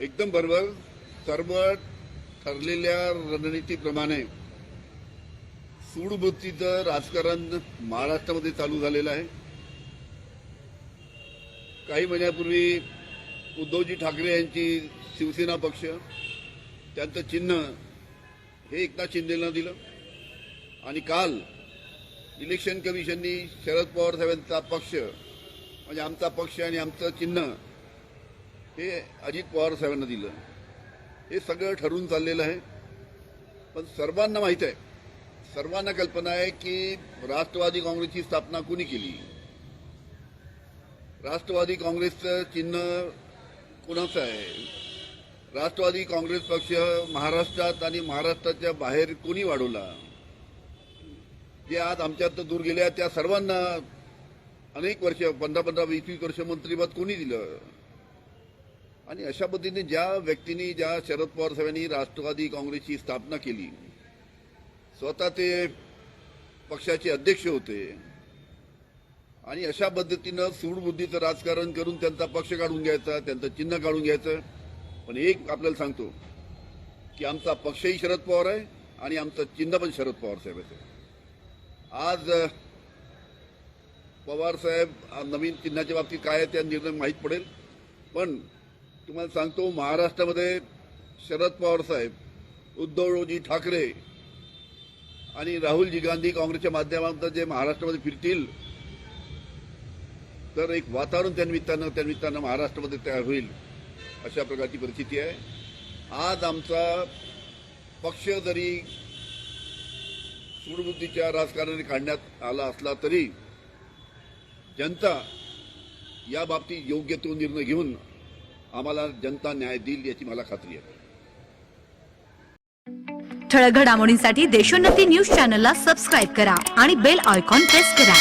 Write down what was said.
एकदम बरोबर. सर्व ठरलेल्या रणनीतीप्रमाणे सूडबुद्धीचं राजकारण महाराष्ट्रामध्ये चालू झालेलं आहे. काही महिन्यापूर्वी उद्धवजी ठाकरे यांची शिवसेना पक्ष त्यांचं चिन्ह हे एकनाथ शिंदेना दिलं. आणि काल इलेक्शन कमिशननी शरद पवार साहेबांचा पक्ष म्हणजे आमचा पक्ष आणि आमचं चिन्ह हे अजित पवार साहेबांना दिलं. हे सगळं ठरवून चाललेलं आहे. पण सर्वांना माहीत आहे सर्वांना कल्पना आहे की राष्ट्रवादी काँग्रेसची स्थापना कुणी केली? राष्ट्रवादी काँग्रेसचं चिन्ह कुणाचं आहे? राष्ट्रवादी काँग्रेस पक्ष महाराष्ट्रात आणि महाराष्ट्राच्या बाहेर कोणी वाढवला? जे आज आमच्यात दूर गेल्या त्या सर्वांना अनेक वर्ष पंधरा पंधरा वीस वीस वर्ष मंत्रिपद कोणी दिलं? आणि अशा पद्धतीने ज्या व्यक्तींनी ज्या शरद पवार साहेबांनी राष्ट्रवादी काँग्रेसची स्थापना केली स्वतः ते पक्षाचे अध्यक्ष होते आणि अशा पद्धतीनं सूडबुद्धीचं राजकारण करून त्यांचा पक्ष काढून घ्यायचा त्यांचं चिन्ह काढून घ्यायचं. पण एक आपल्याला सांगतो की आमचा पक्षही शरद पवार आहे आणि आमचं चिन्ह पण शरद पवार साहेब आहे आज पवार साहेब नवीन चिन्हाच्या बाबतीत काय आहे त्या निर्णय माहीत पडेल. पण तुम्हाला सांगतो महाराष्ट्रामध्ये शरद पवार साहेब उद्धवजी ठाकरे आणि राहुलजी गांधी काँग्रेसच्या माध्यमातून जे महाराष्ट्रामध्ये फिरतील तर एक वातावरण त्या निमित्तानं त्या निमित्तानं महाराष्ट्रामध्ये तयार होईल अशा प्रकारची परिस्थिती आहे. आज आमचा पक्ष जरी सूडबुद्धीच्या राजकारणाने काढण्यात आला असला तरी जनता या बाबतीत योग्य तो निर्णय घेऊन आम्हाला जनता न्याय देईल याची मला खात्री आहे. ठळक घडामोडींसाठी देशोन्नती न्यूज चॅनलला सबस्क्राईब करा आणि बेल आयकॉन प्रेस करा.